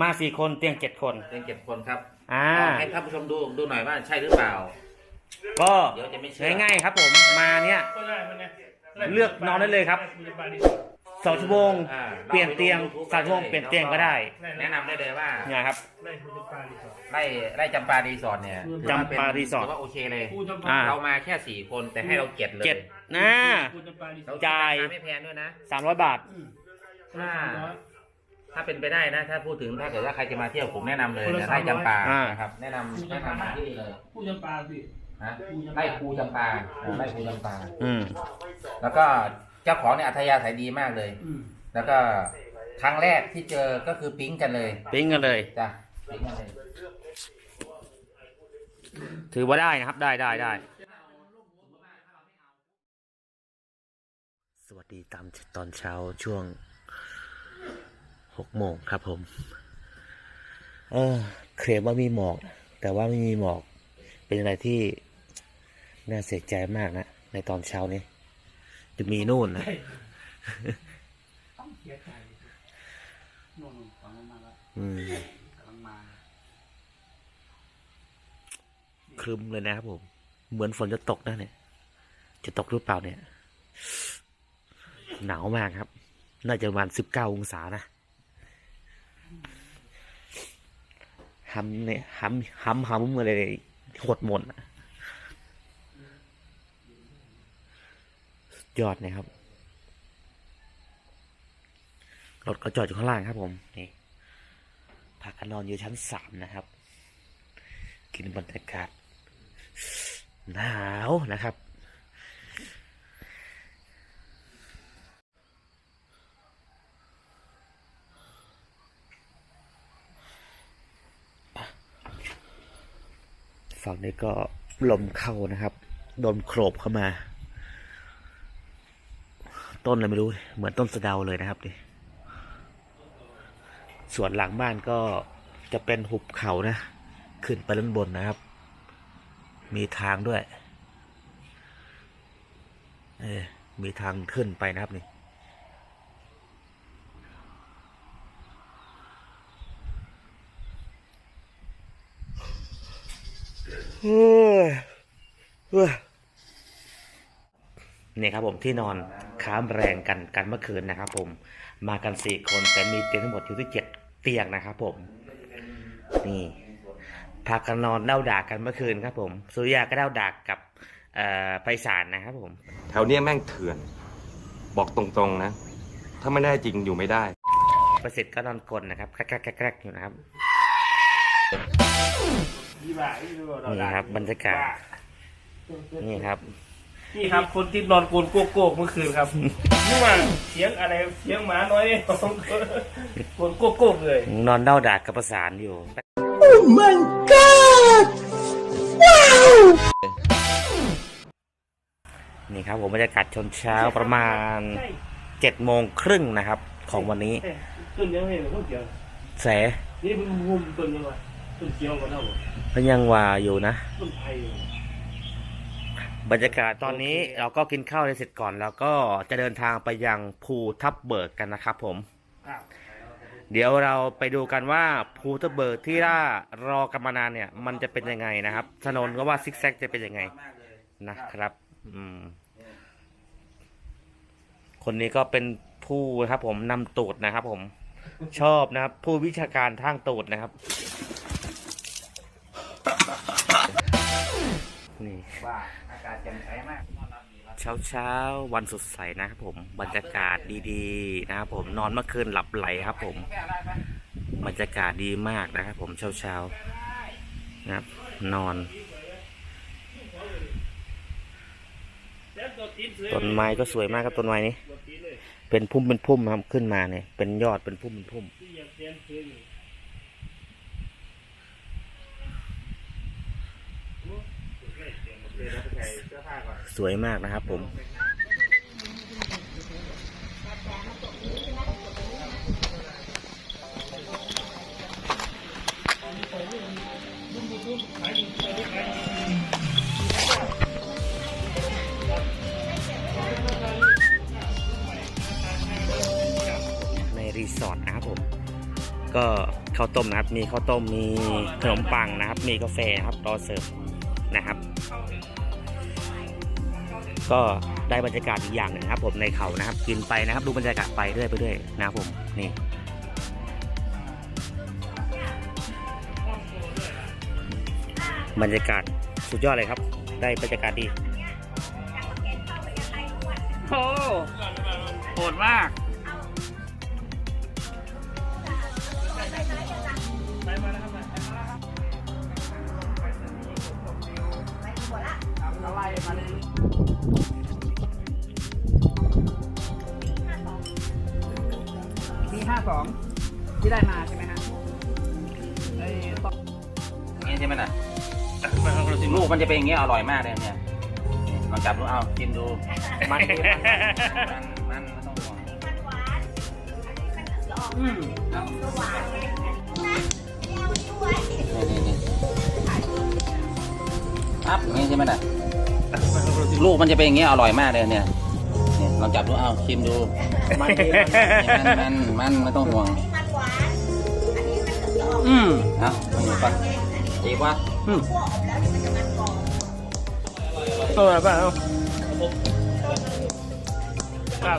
มาสี่คนเตียงเจ็ดคนเตียงเจ็ดคนครับอ่า ให้ท่านผู้ชมดูดูหน่อยว่าใช่หรือเปล่า ก็เดี๋ยวจะไม่เชื่อง่ายๆครับผมมาเนี่ย ก็ได้มันเนี่ยเลือกนอนได้เลยครับ สองชั่วโมงอ่าเปลี่ยนเตียงสามชั่วโมงเปลี่ยนเตียงก็ได้แนะนำได้เลยว่า เนี่ยครับ ไล่คุณปารีสอร์ทไร่ไร่จำปารีสอร์ทเนี่ยจำปารีสอร์ทถืว่าโอเคเลยกูจำปาอ่า เรามาแค่สี่คนแต่ให้เราเจ็ดเลยเจ็ดนะกูจำปารีสเราอร์ทจ่ายราคไม่แพงด้วยนะสามร้อยบาท อืมถ้าสามร้อย ถ้าเป็นไปได้นะ ถ้าพูดถึงถ้าเกิดว่าใครจะมาเที่ยวผมแนะนำเลยคนละนะไร่จำปาอ่านะครับ แนะนำแนะนำมาที่นี่เลยกูจำปาสินะไร่ภูจำปาไร่ภูจำปา อืม แล้วก็เจ้าของเนี่ยอัธยาศัยดีมากเลย อืมแล้วก็ครั้งแรกที่เจอก็คือปิ๊งกันเลยปิ้งกันเลย จ้ะปิ๊งกันเลย ถือว่าได้นะครับ ได้ได้ได้ สวัสดีตามตอนเช้าช่วง หกโมงครับผม เออเคลมว่ามีหมอก แต่ว่าไม่มีหมอก เป็นอะไรที่น่าเสียใจมากนะ ในตอนเช้านี้ จะมีนู่นนะต้องเสียใจนู่นๆฟังมาแล้วอืมกำลังมาครึมเลยนะครับผม เหมือนฝนจะตกนะเนี่ย จะตกหรือเปล่าเนี่ย หนาวมากครับ น่าจะประมาณสิบเก้าองศานะ หำเนี่ยหำหำหำมาเลยหดหมดอะสุดยอดนะครับรถก็จอดอยู่ข้างล่างครับ ผมนี่พักกันนอนอยู่ชั้นสามนะครับ กินบรรยากาศหนาวนะครับ ฝั่งนี้ก็ลมเข้านะครับ โดนโครบเข้ามา ต้นอะไรไม่รู้ เหมือนต้นสะเดาเลยนะครับดิส่วนหลังบ้านก็จะเป็นหุบเขานะ ขึ้นไปด้านบนนะครับ มีทางด้วย เออมีทางขึ้นไปนะครับนี่ เฮ้ยเฮ้ยนี่ครับผมที่นอนค้ามแรงกันกันเมื่อคืนนะครับผมมากันสี่คนแต่มีเตียงทั้งหมดอยู่ที่เจ็ดเตียงนะครับผม นี่พากันนอนเล่าด่ากันเมื่อคืนครับ ผมสุริยาก็เล่าด่ากับเอ่อไพศาลนะครับผม แถวเนี้ยแม่งเถื่อน บอกตรงๆนะ ถ้าไม่ได้จริงอยู่ไม่ได้ ประสิทธิ์ก็นอนกลนนะครับแกรกแกรกแกรกอยู่นะครับยี่บ่ายี่บ่า นี่ครับบรรยากาศ นี่ครับ นี่ครับคนที่นอนโกนโกโก้เมื่อคืนครับนี่ว่าเสียงอะไรเสียงหมาน้อยนี่โกนโกโก้เลย นอนเล่าด่ากับประสานอยู่นี่ครับผมบรรยากาศชนเช้าประมาณเจ็ดโมงครึ่งนะครับ ของวันนี้ต้นยังไม่ต้นเขียวแสนี่มันมุมต้นยังไงต้นเขียวกันเท่า ก็ยังว่าอยู่นะต้นไผ่บรรยากาศตอนนี้เราก็กินข้าวได้เสร็จก่อน แล้วก็จะเดินทางไปยังภูทับเบิกกันนะครับผมครับเดี๋ยวเราไปดูกันว่าภูทับเบิกที่ล่ารอกันมานานเนี่ย มันจะเป็นยังไงนะครับ ถนนก็ว่าซิกแซกจะเป็นยังไงนะครับ อืม คนนี้ก็เป็นผู้นะครับผมนำตูดนะครับผม ชอบนะครับ ผู้วิชาการทางตูดนะครับ นี่ว่าอากาศแจ่มใสมากเช้าเช้าๆวันสดใสนะครับผมบรรยากาศดีๆนะครับผมนอนเมื่อคืนหลับไหลครับ ผมบรรยากาศดีมากนะครับผมเช้าเช้าๆนะครับนอนต้นไม้ก็สวยมากครับต้นไม้นี้ เป็นพุ่มเป็นพุ่มครับขึ้นมาเนี่ยเป็นยอดเป็นพุ่มเป็นพุ่ม สวยมากนะครับผมในรีสอร์ทนะครับผมก็ข้าวต้มนะครับ มีข้าวต้มมีขนมปังนะครับ มีกาแฟครับรอเสิร์ฟนะครับ ก็ได้บรรยากาศอีกอย่างหนึ่งครับ ผมในเขานะครับกินไปนะครับดูบรรยากาศไปเรื่อยไปเรื่อยนะครับผมนี่บรรยากาศสุดยอดเลยครับ ได้บรรยากาศดีโอ้โหดมาก มีห้าสองที่ได้มาใช่ไหมฮะไอ้ต่ออย่างนี้ใช่ไหมน่ะลูกมันจะเป็นอย่างเงี้ยอร่อยมากเลยเนี่ยนี่ลองจับดูเอากินดู มันมันมันไม่ต้องห่วงอืมนี่นี่นี่ครับอย่างนี้ใช่ไหมน่ะ ลูกมันจะเป็นอย่างเงี้ยอร่อยมากเลยเนี่ยนี่ลองจับดูเอาชิมดูมันมันมันไม่ต้องห่วงอืมเอามันอยู่ก่อนอีกวะอืมตัวอะไรบ้างครับ